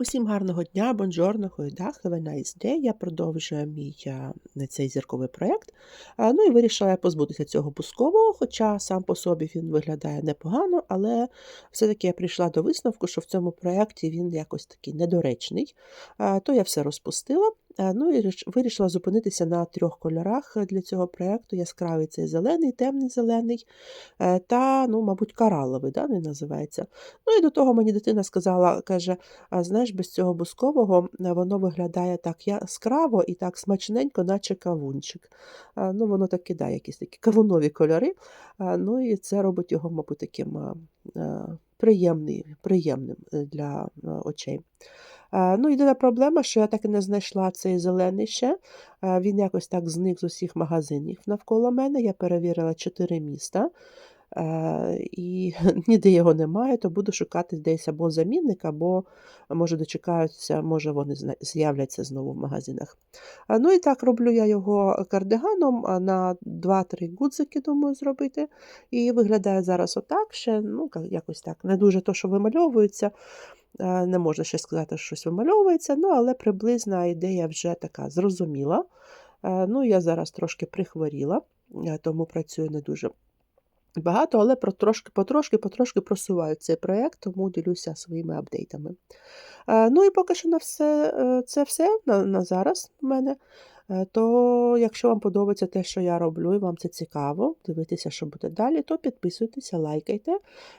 Усім гарного дня, бонжорно, хойдах, nice day. Я продовжую мій цей зірковий проєкт. Ну і вирішила я позбутися цього пускового, хоча сам по собі він виглядає непогано, але все-таки я прийшла до висновку, що в цьому проєкті він якось такий недоречний. То я все розпустила. А, Ну і вирішила зупинитися на трьох кольорах для цього проєкту: яскравий цей зелений, темний зелений е, та, ну, мабуть, кораловий, да, він називається. Ну і до того мені дитина сказала, каже. Знаєш, без цього бускового е, воно виглядає так яскраво і так смачненько, наче кавунчик. Ну, воно таки да, якісь такі кавунові кольори. Ну і це робить його, мабуть, таким приємним е, для очей. А, Ну, єдина проблема, що я так і не знайшла цей зелений ще. Він якось так зник з усіх магазинів навколо мене. Я перевірила чотири міста. Е, і ніде його немає, то буду шукати десь або замінник, або, може, дочекаються, може, вони з'являться знову в магазинах. Ну і так роблю я його кардиганом на 2-3 гудзики, думаю, зробити. І виглядає зараз отак ще, ну, якось так. Не дуже то, що вимальовується. е, Не можна ще сказати, що щось вимальовується, ну, але приблизна ідея вже така зрозуміла. Е, Ну, я зараз трошки прихворіла, тому працюю не дуже Багато, але потрошки, потрошки, потрошки просуваю цей проєкт, тому ділюся своїми апдейтами. Е, Ну і поки що на все, е, це все на, на зараз в мене. Е, То, якщо вам подобається те, що я роблю, і вам це цікаво, дивитися, що буде далі, то підписуйтеся, лайкайте.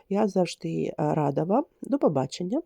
Я завжди рада вам. До побачення.